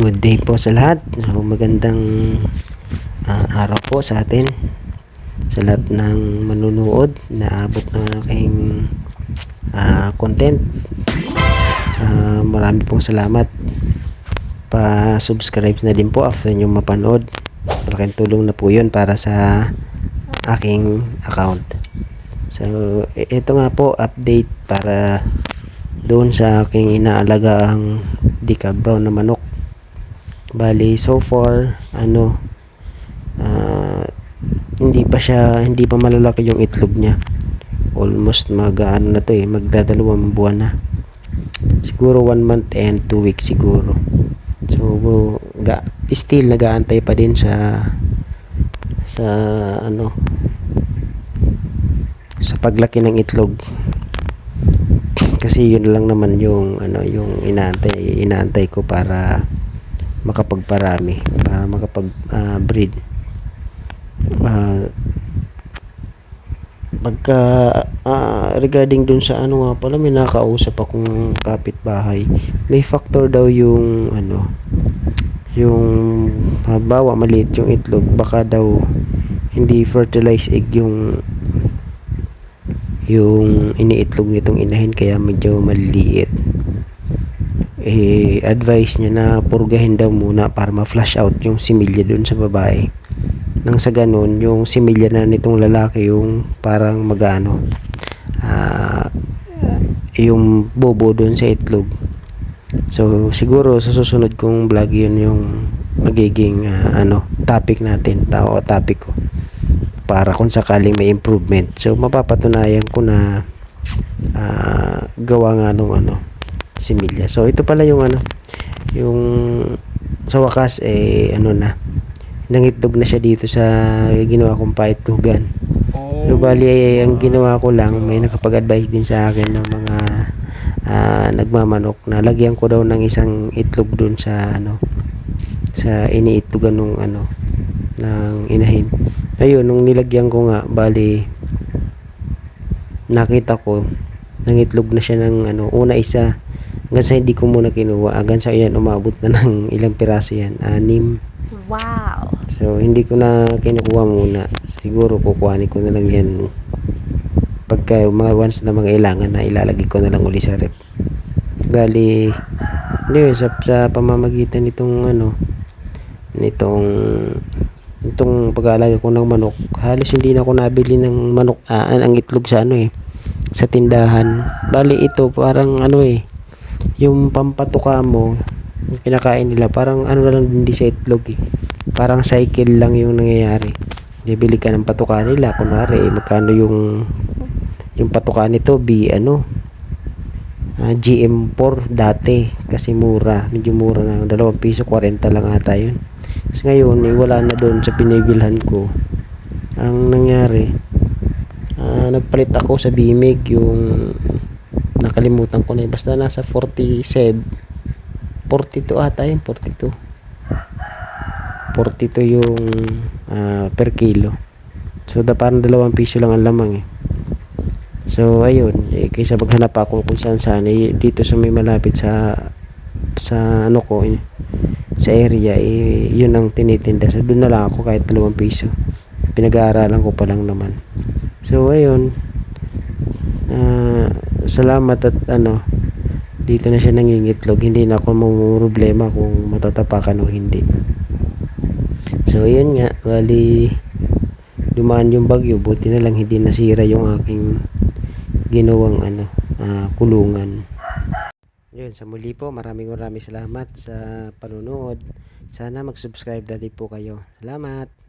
Good day po sa lahat. So, magandang ah, araw po sa atin. Sa lahat ng manunood na abot ng aking ah, content. Ah, marami pong salamat. Pa-subscribe na din po after nyo mapanood. Malaking tulong na po yun para sa aking account. So, ito nga po update para doon sa aking inaalagaang Deca Brown na manok. Bali, so far, ano, ah, hindi pa siya, hindi pa malalaki yung itlog niya. Almost mag, ano na to eh, magdadalawang buwan na. Siguro one month and two weeks siguro. So, ga, still nagaantay pa din sa, sa, ano, sa paglaki ng itlog kasi yun lang naman yung ano yung inaantay inaantay ko para makapagparami para makapag ah, breed. Ah, pagka ah, regarding dun sa ano nga pala may nakausap akong kapitbahay may factor daw yung ano yung habawa maliit yung itlog baka daw hindi fertilized egg yung yung iniitlog nitong inahin kaya medyo maliliit eh advice niya na purgahin daw muna para ma-flush out yung similya dun sa babae. Nang sa ganun yung similya na nitong lalaki yung parang magano ah yung bobo dun sa itlog. So siguro sa susunod kong vlog yun yung magiging ah, ano topic natin tao topic ko. Para kung sakaling may improvement. So mapapatunayan ko na ah, gawa nga nung ano similya. So ito pala yung ano yung sa wakas eh ano na nangitlog na siya dito sa ginawa kong paitugan. So bali eh, ang ginawa ko lang may nakapag-advise din sa akin ng mga ah, nagmamanok na lagyan ko daw ng isang itlog dun sa ano sa iniitlogan nung ano ng inahin ayun nung nilagyan ko nga bali nakita ko nangitlog na siya ng ano una isa hanggang sa hindi ko muna kinuha. Hanggang sa yan umabot na ng ilang piraso yan. Anim. Wow. so hindi ko na kinukuha muna. Siguro kukuhanin ko na lang yan. Pagka mga once na mga ilangan na ilalagay ko na lang uli sa rep bali hindi sa, sa pamamagitan nitong ano nitong itong pag-aalaga ko ng manok halos hindi na ako nabili ng manok ah, ang itlog sa ano eh sa tindahan. Bali ito parang ano eh yung pampatuka mo kinakain nila parang ano lang hindi sa itlog eh. Parang cycle lang yung nangyayari. Bibili ka ng patuka nila kunwari eh, magkano yung yung patuka nito B ano? Ah, GM4 dati kasi mura. Medyo mura na 2 piso 40 lang ata yun. Kasi ngayon, eh, wala na doon sa pinibilhan ko. Ang nangyari, ah, nagpalit ako sa Bimig yung nakalimutan ko na yun. Basta nasa 47 42 ata yun, 42 42 yung ah, per kilo. So, da, parang dalawang piso lang ang lamang eh. So, ayun. Eh, kaysa maghanap ako kung saan saan, eh, dito sa may malapit sa sa ano ko, eh, sa area eh, yun ang tinitinda so doon na lang ako kahit dalawang piso pinag-aaralan ko pa lang naman so ayun ah, salamat at ano dito na siya nangingitlog hindi na ako problema kung matatapakan o hindi so ayun nga bali dumaan yung bagyo buti na lang hindi nasira yung aking ginawang ano ah, kulungan yun, sa muli po, maraming maraming salamat sa panonood. Sana mag-subscribe na din po kayo. Salamat!